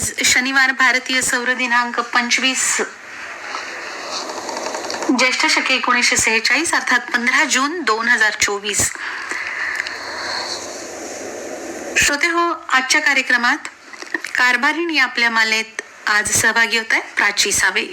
आज शनिवार भारतीय सौर दिनांक पंचवीस. ज्येष्ठ शके एकोणीसशे सेहेचाळीस अर्थात पंधरा जून दोन हजार चोवीस. श्रोते हो आजच्या कार्यक्रमात कारभारिणी आपल्या मालेत आज सहभागी होत आहे प्राची सावे.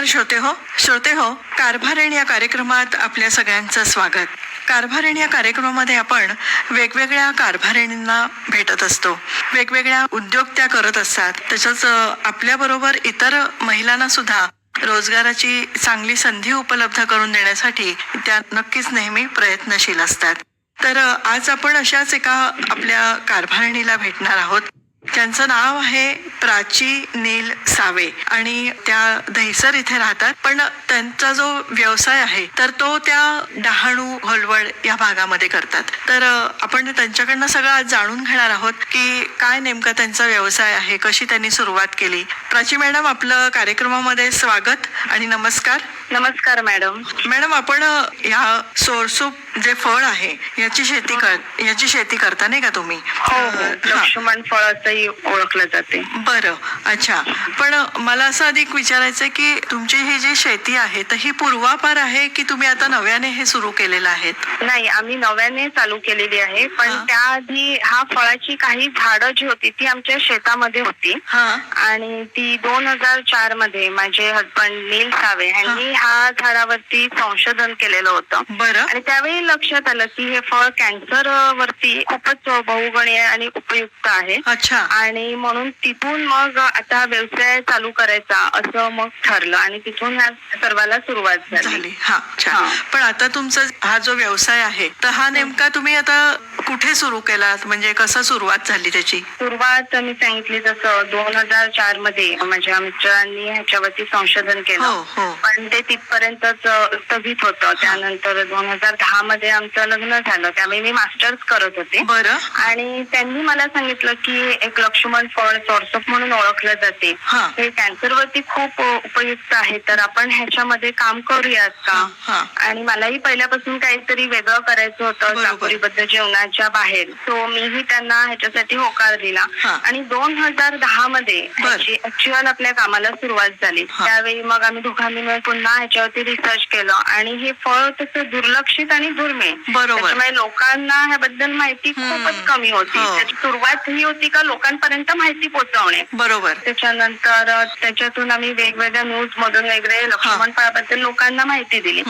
नमस्कार श्रोते हो. श्रोते हो कारभारण या कार्यक्रमात आपल्या सगळ्यांचं स्वागत. कारभारण या कार्यक्रमामध्ये आपण वेगवेगळ्या कारभारणींना भेटत असतो. वेगवेगळ्या उद्योग त्या करत असतात. तसंच आपल्याबरोबर इतर महिलांना सुद्धा रोजगाराची चांगली संधी उपलब्ध करून देण्यासाठी त्या नक्कीच नेहमी प्रयत्नशील असतात. तर आज आपण अशाच एका आपल्या कारभारणीला भेटणार आहोत. त्यांचं नाव आहे प्राची नील सावे आणि त्या दहिसर इथे राहतात. पण त्यांचा जो व्यवसाय आहे तर तो त्या डहाणू होलवड या भागामध्ये करतात. तर आपण त्यांच्याकडनं सगळं आज जाणून घेणार आहोत की काय नेमका त्यांचा व्यवसाय आहे कशी त्यांनी सुरुवात केली. प्राची मॅडम आपलं कार्यक्रमामध्ये स्वागत आणि नमस्कार. नमस्कार मॅडम. मॅडम आपण या सोरसूप जे फळ आहे याची शेती कर याची शेती करता नाही का तुम्ही? हो हो. लक्ष्मण फळ असंही ओळखलं जाते. बरं अच्छा. पण मला असं अधिक विचारायचं आहे की तुमची ही जी शेती आहे तर ही पूर्वापार आहे की तुम्ही आता नव्याने हे सुरू केलेलं आहेत? नाही आम्ही नव्याने चालू केलेली आहे. पण हा. त्याआधी हा फळाची काही झाडं जी होती ती आमच्या शेतामध्ये होती. हा. आणि ती दोन हजार चारमध्ये माझे हजबंड नील सावे यांनी हा. झाडावरती संशोधन केलेलं होतं. बरं. आणि त्यावेळी लक्षात आलं की हे फळ कॅन्सर वरती खूपच बहुगणीय आणि उपयुक्त आहे. अच्छा. आणि म्हणून तिथून मग आता हा व्यवसाय चालू करायचा असं मग ठरलं. आणि तिथून ह्या सर्वाला सुरुवात झाली. झाली. हा छान. हा. पण आता तुमचा हा जो व्यवसाय आहे तर हा नेमका तुम्ही आता कुठे सुरू केलात? म्हणजे कसं सुरुवात झाली त्याची? सुरुवात मी सांगितली तसं दोन हजार चारमध्ये माझ्या मिस्टरांनी ह्याच्यावरती संशोधन हो केलं. हो पण ते तिथपर्यंतच स्थगित होतं. त्यानंतर दोन हजार दहा मध्ये आमचं लग्न झालं. त्यावेळी मी मास्टर्स करत होते. बरं. आणि त्यांनी मला सांगितलं की एक लक्ष्मण फळ चोरसप म्हणून ओळखलं जाते हा. हे कॅन्सर वरती खूप अ, उपयुक्त आहे तर आपण ह्याच्यामध्ये काम करूयात का हा. आणि मलाही पहिल्यापासून काहीतरी वेगळं करायचं होतं बरोबर. जेवणाच्या बाहेर सो मीही त्यांना ह्याच्यासाठी होकार दिला हा. आणि दोन हजार दहा मध्ये बर. ह्याची ऍक्च्युअल आपल्या कामाला सुरुवात झाली हा. त्यावेळी मग आम्ही दोघांनी मिळून पुन्हा ह्याच्यावरती रिसर्च केलं आणि हे फळ तसं दुर्लक्षित आणि दुर्मिळ बरोबर. त्याच्यामुळे लोकांना ह्याबद्दल माहिती हम्म. खूपच कमी होती हो. त्याची सुरुवात ही होती का लोकांपर्यंत माहिती पोहोचवणे. बरोबर. त्याच्यानंतर त्याच्यातून आम्ही वेगवेगळ्या न्यूज मधून वगैरे लक्ष्मण फळाबद्दल लोकांना माहिती दिली.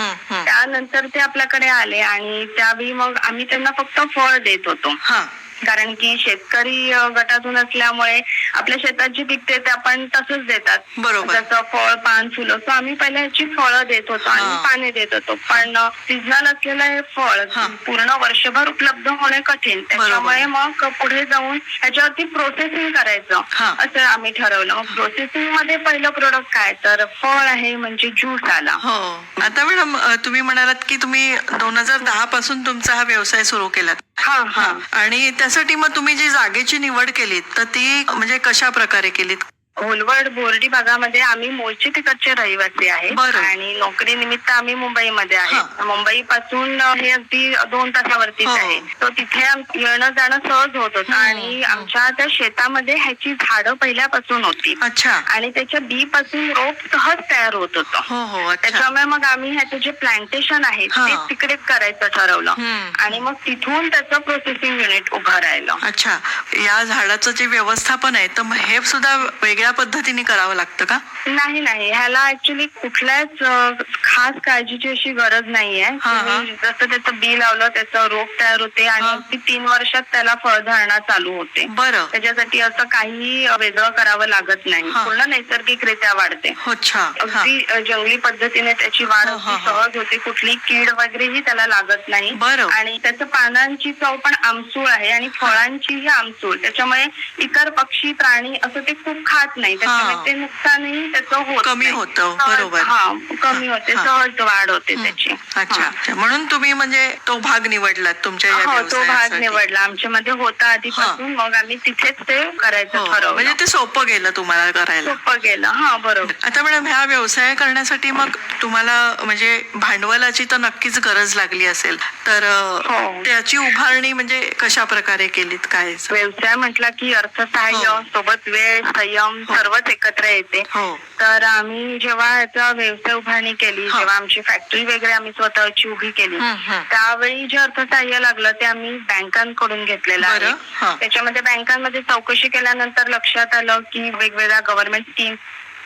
त्यानंतर ते आपल्याकडे आले आणि त्यावेळी मग आम्ही त्यांना फक्त फळ देत होतो. हा. कारण की शेतकरी गटातून असल्यामुळे आपल्या शेतात जे पिकते ते आपण तसंच देतात. बरोबर. जसं फळ पान फुलं. तर आम्ही पहिल्या ह्याची फळं देत होतो हा. आणि पाने देत होतो. पण सीझनल असलेलं हे फळ. पूर्ण वर्षभर उपलब्ध होणे कठीण. त्याच्यामुळे मग पुढे जाऊन ह्याच्यावरती प्रोसेसिंग करायचं. असं आम्ही ठरवलं. मग प्रोसेसिंगमध्ये पहिलं प्रोडक्ट काय? तर फळ आहे म्हणजे ज्यूस आला. हो. आता मॅडम तुम्ही म्हणालात की तुम्ही दोन हजार दहा पासून तुमचा हा व्यवसाय सुरू केलात. हा हा. आणि त्यासाठी मग तुम्ही जी जागेची निवड केलीत तर ती म्हणजे कशा प्रकारे केलीत? होलवड बोर्डी भागामध्ये आम्ही मूळचे तिकडचे रहिवासी आहे बरं. आणि नोकरी निमित्त आम्ही मुंबईमध्ये आहे हा. मुंबई पासून हे अगदी दोन तासावरतीच हो. आहे तो तिथे आम- येणं जाणं सहज होत होतं हम्म, आणि हम्म. आमच्या त्या शेतामध्ये ह्याची झाडं पहिल्यापासून होती अच्छा आणि त्याच्या बी पासून रोप सहज तयार होत होतं हो हो अच्छा त्याच्यामुळे मग आम्ही ह्याचे जे प्लांटेशन आहे हा. ते तिकडेच करायचं ठरवलं हम्म. आणि मग तिथून त्याचं प्रोसेसिंग युनिट उभं राहिलं अच्छा या झाडाचं जे व्यवस्थापन आहे तर मग हे सुद्धा वेगळ्या पद्धतीने करावं लागतं का? नाही नाही. ह्याला ऍक्च्युली कुठल्याच अ, खास काळजीची अशी गरज नाहीये. हा, हा. तुम्ही जसं त्याचं बी लावलं त्याचं रोप तयार होते आणि हा. अगदी तीन वर्षात त्याला फळधारणा चालू होते. बरं. त्याच्यासाठी असं काही वेगळं करावं लागत नाही. हा. पूर्ण नैसर्गिकरित्या वाढते. हो अच्छा. हा. अगदी अ, जंगली पद्धतीने त्याची वाढ हा, हा, अगदी हा. सहज होते. कुठली कीड वगैरेही त्याला लागत नाही. बरं. आणि त्याचं पानांची चव पण आमसूळ आहे आणि फळांचीही आमसूळ. त्याच्यामुळे इतर पक्षी प्राणी असं ते खूप खात नाही त्याच्यामुळे ते नुकसानही त्याचं होत कमी नाही. होतं, सहज- बरोबर. हा कमी होते हा. सहज वाढ होते हं. त्याची अच्छा हा. अच्छा. म्हणून तुम्ही म्हणजे तो भाग निवडलात तुमच्या या हो तो भाग व्यवसायासाठी. निवडला आमच्यामध्ये होता आधीपासून मग आम्ही तिथेच ते करायचं हो, ठरवलं म्हणजे ते सोपं गेलं तुम्हाला करायला सोपं गेलं हा बरोबर आता मॅडम ह्या व्यवसाय करण्यासाठी मग तुम्हाला म्हणजे भांडवलाची तर नक्कीच गरज लागली असेल तर अ, हो. त्याची उभारणी म्हणजे कशा प्रकारे केलीत काय व्यवसाय म्हटला की अर्थसहाय्य हो. सोबत वेळ संयम हो. सर्वच एकत्र येते हो तर आम्ही जेव्हा याचा व्यवसाय उभारणी केली हा. जेव्हा आमची फॅक्टरी वगैरे आम्ही स्वतःची उभी केली हं, हं. त्यावेळी जे अर्थसहाय्य लागलं ते आम्ही बँकांकडून घेतलेलं आहे हा. त्याच्यामध्ये बँकांमध्ये चौकशी केल्यानंतर लक्षात आलं की वेगवेगळ्या गव्हर्नमेंट स्कीम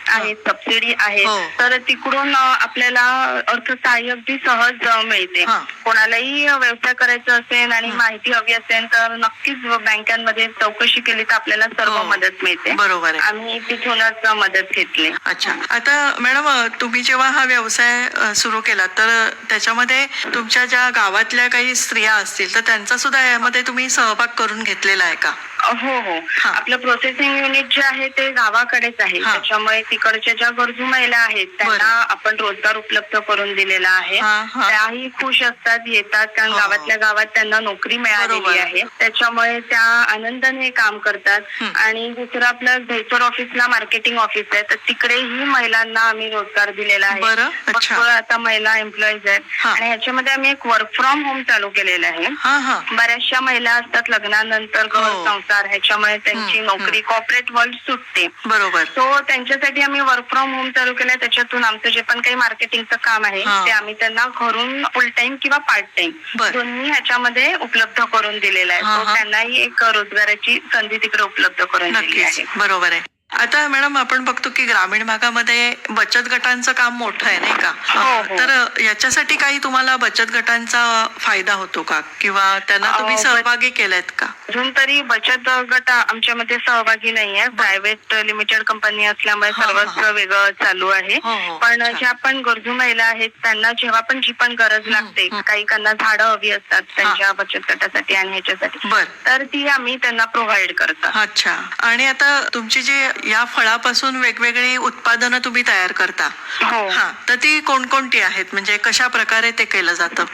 आहेत सबसिडी आहेत. हो. तर तिकडून आपल्याला अर्थसहाय्य अगदी सहज मिळते. हा. कोणालाही व्यवसाय करायचा असेल आणि माहिती हवी असेल तर नक्कीच बँकांमध्ये चौकशी केली तर आपल्याला सर्व हो. मदत मिळते. बरोबर आहे. आम्ही तिथूनच मदत घेतली. अच्छा. आता मॅडम अ, तुम्ही जेव्हा हा व्यवसाय सुरू केला तर त्याच्यामध्ये तुमच्या ज्या गावातल्या काही स्त्रिया असतील तर त्यांचा सुद्धा यामध्ये तुम्ही सहभाग करून घेतलेला आहे का? हो हो. आपलं प्रोसेसिंग युनिट जे आहे ते गावाकडेच आहे हा. त्याच्यामुळे तिकडच्या ज्या गरजू महिला आहेत त्यांना बरं. आपण रोजगार उपलब्ध करून दिलेला आहे हा, हा. त्याही खुश असतात येतात कारण हो. गावातल्या गावात त्यांना नोकरी बरोबर. मिळालेली आहे त्याच्यामुळे त्या आनंदाने काम करतात हं. आणि दुसरं आपलं दहिसर ऑफिसला मार्केटिंग ऑफिस आहे तर तिकडेही महिलांना आम्ही रोजगार दिलेला आहे बरं, अच्छा. भरपूर आता महिला एम्प्लॉईज आहेत हा. आणि ह्याच्यामध्ये आम्ही एक वर्क फ्रॉम होम चालू केलेलं आहे हा हा बऱ्याचशा महिला असतात लग्नानंतर घर हो. संसार ह्याच्यामुळे त्यांची नोकरी कॉर्पोरेट वर्ल्ड सुटते. बरोबर. सो त्यांच्यासाठी आम्ही वर्क फ्रॉम होम चालू केलंय. त्याच्यातून आमचं जे पण काही मार्केटिंगचं काम आहे. ते आम्ही त्यांना घरून फुल टाइम किंवा पार्ट टाइम. दोन्ही ह्याच्यामध्ये उपलब्ध करून दिलेलं आहे. त्यांनाही एक रोजगाराची संधी तिकडे उपलब्ध करून दिली आहे. बरोबर आहे. आता मॅडम आपण बघतो की ग्रामीण भागामध्ये बचत गटांचं काम मोठं आहे नाही का हो, हो. तर याच्यासाठी काही तुम्हाला बचत गटांचा फायदा होतो का किंवा त्यांना तुम्ही सहभागी केलायत का अजून तरी बचत गट आमच्यामध्ये सहभागी नाहीये प्रायव्हेट लिमिटेड कंपनी असल्यामुळे सर्वच. वेगळं चालू आहे हो. पण. ज्या पण गरजू महिला आहेत त्यांना जेव्हा पण जी पण गरज लागते. काही त्यांना झाडं हवी असतात त्यांच्या बचत गटासाठी आणि ह्याच्यासाठी बर तर ती आम्ही त्यांना प्रोव्हाइड करतो अच्छा आणि आता तुमची जी या फळापासून वेगवेगळी उत्पादनं तुम्ही तयार करता. हो. हा तर ती कोणकोणती आहेत? म्हणजे कशा प्रकारे ते केलं जातं?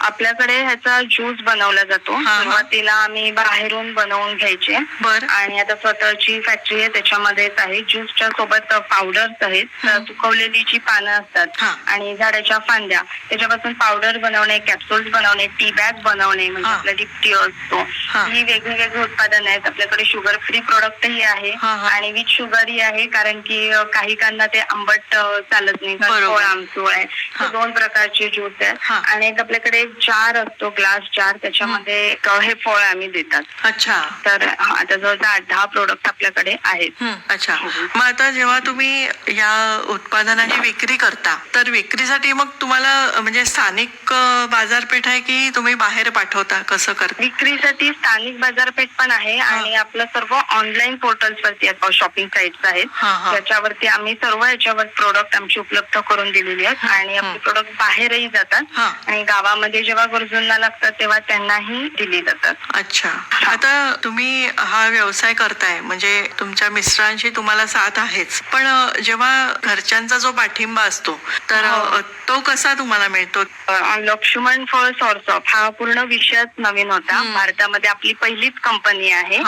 आपल्याकडे ह्याचा ज्यूस बनवला जातो. हा, हा. सुरुवातीला आम्ही बाहेरून बनवून घ्यायचे. बर. आणि आता स्वतःची फॅक्टरी आहे त्याच्यामध्येच आहे. ज्यूसच्या सोबत पावडर्स आहेत. तर. सुकवलेली जी पानं असतात. हा. आणि झाडाच्या फांद्या. त्याच्यापासून पावडर बनवणे कॅप्सूल्स बनवणे टी बॅग बनवणे म्हणजे हा. आपला डिप्टी असतो हा. ही वेगवेगळी उत्पादन आहेत. आपल्याकडे शुगर फ्री प्रोडक्टही आहे. हा, हा. आणि विथ शुगरही आहे कारण की अ, काही कांना ते आंबट चालत नाही. फळ आमचूळ आहे. दोन प्रकारचे ज्यूस हा. आहेत आणि एक आपल्याकडे एक जार असतो ग्लास जार. त्याच्यामध्ये हे फळ आम्ही देतात. अच्छा. तर आता जवळजवळ आठ दहा प्रोडक्ट आपल्याकडे आहेत. अच्छा. मग आता जेव्हा तुम्ही या उत्पादनाची विक्री करता तर विक्रीसाठी मग तुम्हाला म्हणजे स्थानिक बाजारपेठ आहे की तुम्ही बाहेर पाठवता? कसं करता? विक्रीसाठी स्थानिक बाजारपेठ पण आहे आणि आपलं सर्व ऑनलाईन पोर्टल्स वरती शॉपिंग साईट्स आहेत. त्याच्यावरती आम्ही सर्व याच्यावर प्रोडक्ट आमची उपलब्ध करून दिलेली आहेत. आणि आपले प्रोडक्ट बाहेरही जातात. आणि गावामध्ये जेव्हा गरजूंना लागतात तेव्हा त्यांनाही दिली जातात. अच्छा. आता तुम्ही हा व्यवसाय करताय. म्हणजे तुमच्या मिस्टरांशी तुम्हाला साथ आहेच. पण जेव्हा घरच्यांचा जो पाठिंबा असतो तर हो. तो कसा तुम्हाला मिळतो? लक्ष्मण फळ सॉर्स ऑफ हा पूर्ण विषयच नवीन होता. भारतामध्ये आपली पहिलीच कंपनी आहे.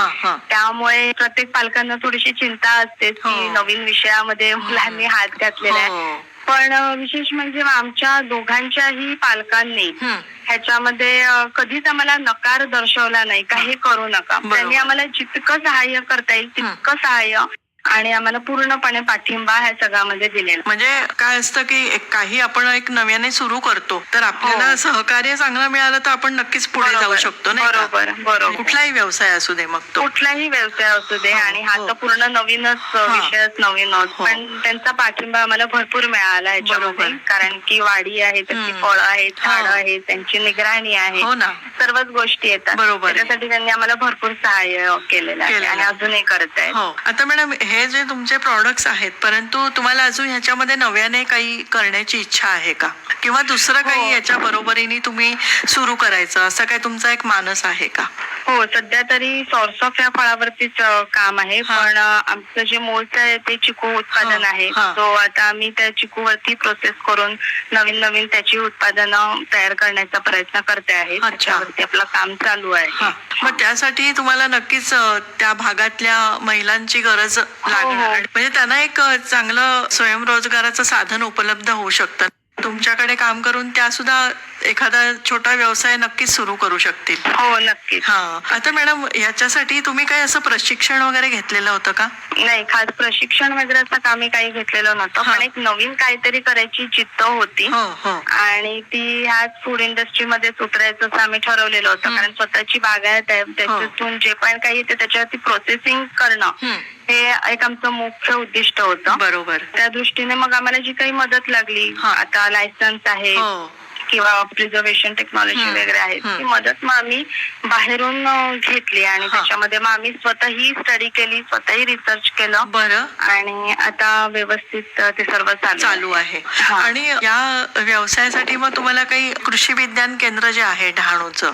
त्यामुळे प्रत्येक पालकांना थोडीशी चिंता असते की हो. नवीन विषयामध्ये मुलांनी हात घातलेला आहे हो. पण अ, विशेष म्हणजे आमच्या दोघांच्याही पालकांनी हं. ह्याच्यामध्ये अ, कधीच आम्हाला नकार दर्शवला नाही का हे करू नका बरोबर. त्यांनी आम्हाला जितकं सहाय्य करता येईल तितकं सहाय्य आणि आम्हाला पूर्णपणे पाठिंबा ह्या सगळ्यामध्ये दिलेला म्हणजे काय असतं की काही आपण एक नव्याने सुरू करतो तर आपल्याला हो. सहकार्य चांगलं मिळालं तर आपण नक्कीच पुढे जाऊ. शकतो नाही का? बरोबर बरोबर कुठलाही व्यवसाय असू दे मग तो कुठलाही व्यवसाय असू दे हो, आणि हा हो. तर पूर्ण नवीनच. विषयच नवीन. पण त्यांचा पाठिंबा आम्हाला भरपूर मिळाला ह्याच्यामध्ये बरोबर. कारण की वाडी आहे त्याची. फळं आहेत झाडं. आहेत त्यांची निगराणी आहे हो ना सर्वच गोष्टी येतात बरोबर आहे. त्याच्यासाठी त्यांनी आम्हाला भरपूर सहाय्य केलेलं आहे आणि आहे. अजूनही करत आहेत हो आता मॅडम हे जे तुमचे प्रॉडक्ट्स आहेत परंतु तुम्हाला अजून ह्याच्यामध्ये नव्याने काही करण्याची इच्छा आहे का किंवा दुसरं काही हो. याच्या बरोबरीने तुम्ही सुरू करायचं असं काय तुमचा एक मानस आहे का हो सध्या तरी सोर्स ऑफ या फळावरतीच काम आहे. पण आमचं जे मूळचं आहे ते चिकू उत्पादन आहे. तो आता आम्ही त्या चिकूवरती प्रोसेस करून नवीन नवीन त्याची उत्पादनं तयार करण्याचा प्रयत्न करते आहे. त्याच्यावरती आपलं काम चालू आहे. मग त्यासाठी तुम्हाला नक्कीच त्या भागातल्या महिलांची गरज लागणार हो. आणि म्हणजे त्यांना एक चांगलं स्वयंरोजगाराचं साधन उपलब्ध होऊ शकतं तुमच्याकडे काम करून त्या सुद्धा एखादा छोटा व्यवसाय नक्कीच सुरू करू शकतील. हो नक्कीच. हा. आता मॅडम याच्यासाठी तुम्ही काही असं प्रशिक्षण वगैरे घेतलेलं होतं का? नाही खास प्रशिक्षण वगैरे असं कामी काही घेतलेलं नव्हतं. हा. पण एक नवीन काहीतरी करायची जिद्द होती. हो हो. आणि ती ह्याच फूड इंडस्ट्रीमध्येच उतरायचं असं आम्ही ठरवलेलं होतं. कारण स्वतःची बागायत आहे त्याच्यातून जे पण काही येते त्याच्यावरती प्रोसेसिंग करणं. हे एक आमचं मुख्य उद्दिष्ट होतं. बरोबर. त्या दृष्टीने मग आम्हाला जी काही मदत लागली हा. आता लायसन्स आहे हो. किंवा प्रिझर्वेशन टेक्नॉलॉजी. वगैरे आहे हम्म. ती मदत मग आम्ही बाहेरून घेतली आणि. त्याच्यामध्ये मग आम्ही स्वतःही स्टडी केली स्वतःही रिसर्च केलं बरं आणि आता व्यवस्थित ते सर्व चालू आहे. आणि या व्यवसायासाठी मग तुम्हाला काही कृषी विज्ञान केंद्र जे आहे डहाणूचं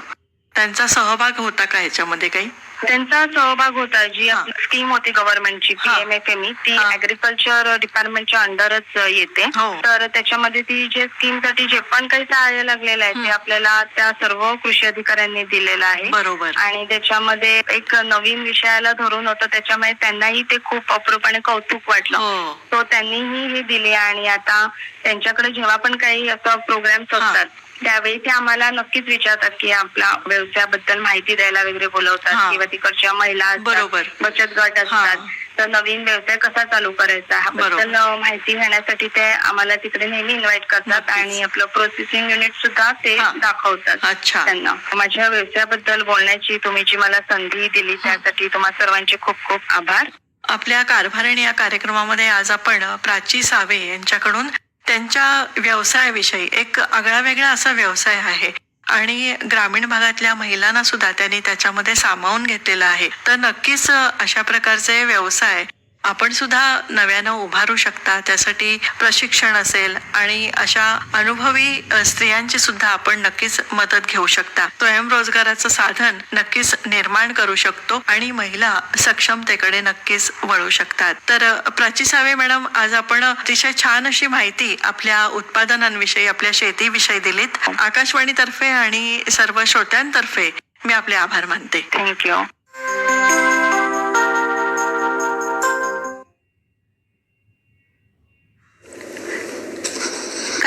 त्यांचा सहभाग होता का ह्याच्यामध्ये काही त्यांचा सहभाग होता जी हा. स्कीम होती गव्हर्नमेंटची हा. पी एम एफ एम ती हा. ऍग्रिकल्चर डिपार्टमेंटच्या अंडरच येते हो. तर त्याच्यामध्ये ती जे स्कीमसाठी जे पण काही सहाय्य लागलेलं आहे. ते आपल्याला त्या सर्व कृषी अधिकाऱ्यांनी दिलेलं आहे बरोबर आणि त्याच्यामध्ये एक नवीन विषयाला धरून होतं त्याच्यामुळे त्यांनाही ते खूप अप्रूपणे कौतुक वाटलं हो तो त्यांनीही हे दिले आणि आता त्यांच्याकडे जेव्हा पण काही असं प्रोग्राम्स हा. असतात त्यावेळी ते आम्हाला नक्कीच विचारतात की आपल्या व्यवसायाबद्दल माहिती द्यायला वगैरे हा. बोलवतात किंवा तिकडच्या महिला असतात, बरोबर. बचत गट असतात तर नवीन व्यवसाय कसा चालू करायचा ह्याबद्दल अं, माहिती घेण्यासाठी ते आम्हाला तिकडे नेहमी इन्व्हाइट करतात नक्कीच. आणि आपलं प्रोसेसिंग युनिट सुद्धा ते हा. दाखवतात अच्छा त्यांना माझ्या व्यवसायाबद्दल बोलण्याची तुम्ही जी मला संधी दिली त्यासाठी तुम्हा सर्वांचे खूप खूप आभार आपल्या कारभारणी या कार्यक्रमामध्ये आज आपण प्राची सावे यांच्याकडून त्यांच्या व्यवसायाविषयी एक आगळा वेगळा असा व्यवसाय आहे. आणि ग्रामीण भागातल्या महिलांना सुद्धा त्यांनी त्याच्यामध्ये सामावून घेतलेलं आहे. तर नक्कीच अशा प्रकारचे व्यवसाय आपण सुद्धा नव्यानं उभारू शकता त्यासाठी प्रशिक्षण असेल आणि अशा अनुभवी स्त्रियांची सुद्धा आपण नक्कीच मदत घेऊ शकता. स्वयंरोजगाराचं साधन नक्कीच निर्माण करू शकतो आणि महिला सक्षमतेकडे नक्कीच वळू शकतात. तर प्राची सावे मॅडम आज आपण अतिशय छान अशी माहिती आपल्या उत्पादनांविषयी आपल्या शेतीविषयी दिलीत. आकाशवाणीतर्फे आणि सर्व श्रोत्यांतर्फे मी आपले आभार मानते. थँक्यू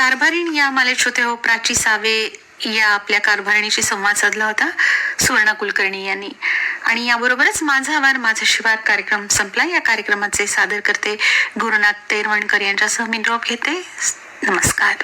कारभारीण या मालेत होते हो प्राची सावे या आपल्या कारभारणीशी संवाद साधला होता सुवर्णा कुलकर्णी यांनी. आणि याबरोबरच माझा आवार माझा शिवार कार्यक्रम संपला. या कार्यक्रमाचे सादर करते गुरुनाथ तेरवणकर यांच्यासह मी ड्रॉप घेते. नमस्कार.